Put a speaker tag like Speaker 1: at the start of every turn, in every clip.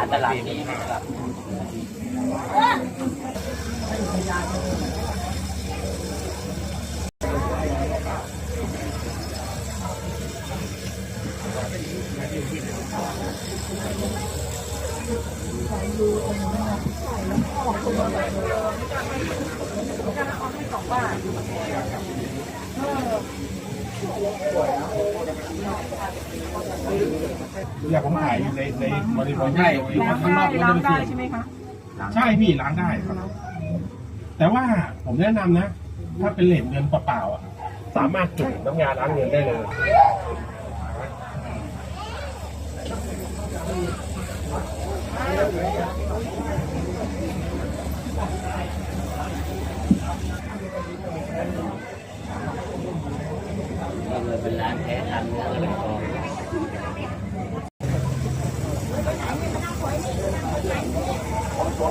Speaker 1: อันตรายนี้ครับ
Speaker 2: อยากผมขายอยู่ในในบริบท
Speaker 3: ใช่
Speaker 2: อยู่ข้างนอกแล้วได้ใช่ไหมคะใช่พี่ล้างได้ครับ แต่ว่าผมแนะนำนะ ถ้าเป็นเหรียญเงินเปล่าๆอะสามารถจุ่มน้ำยาล้างเงินได้เลย
Speaker 1: ก็เลยเป็นร้านแท้ทำเนื้ออะไรทองแล้วก็ไปหาร้านนี่ของ พ่อ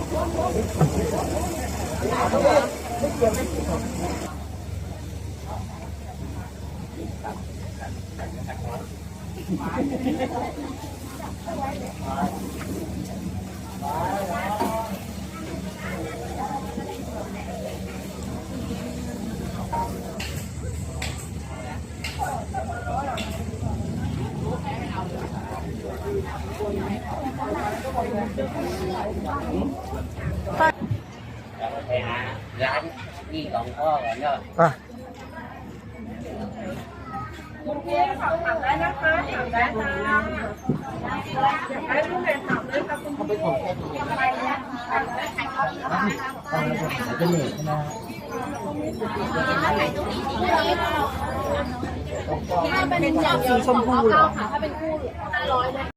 Speaker 4: บสีชมพูเหรอ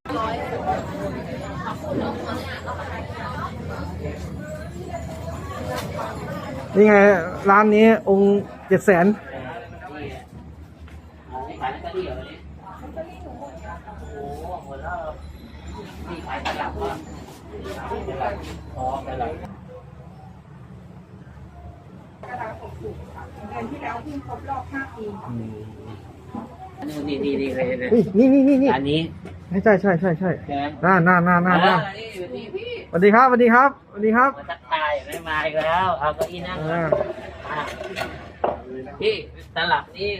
Speaker 4: นคู่ห้าร้อยเลยร้อย
Speaker 3: นี่ไง ร้านนี้องค์เจ็ดแสน
Speaker 1: อ๋อขายลอตเตอรี่เหรอเนี่ยโอ้โหหมดแล้วนี่ขายตลับว่าตลับอ๋อตลับ
Speaker 5: กระดาษหกสิบค่ะเดือนที่แล้วเพิ่งครบรอบห้าปี
Speaker 1: นี่นี่นี่เคยเห็นไหม
Speaker 3: นี่นี่นี่นี่
Speaker 1: อันนี้
Speaker 3: ใช่ใช่ใช่ใช่
Speaker 1: ใช่ไหม
Speaker 3: น่าน่าน่าน่าน่า
Speaker 1: อ่นี่อยู่นี่พี่
Speaker 3: สวัสดีครับสวัสดีครับสวัสดีครับ
Speaker 1: มาทักทาย ไม่มาอีกแล้ว เอาเก้าอี้นั่งก่อน
Speaker 3: อ่า
Speaker 1: อะพี่ตลับนี่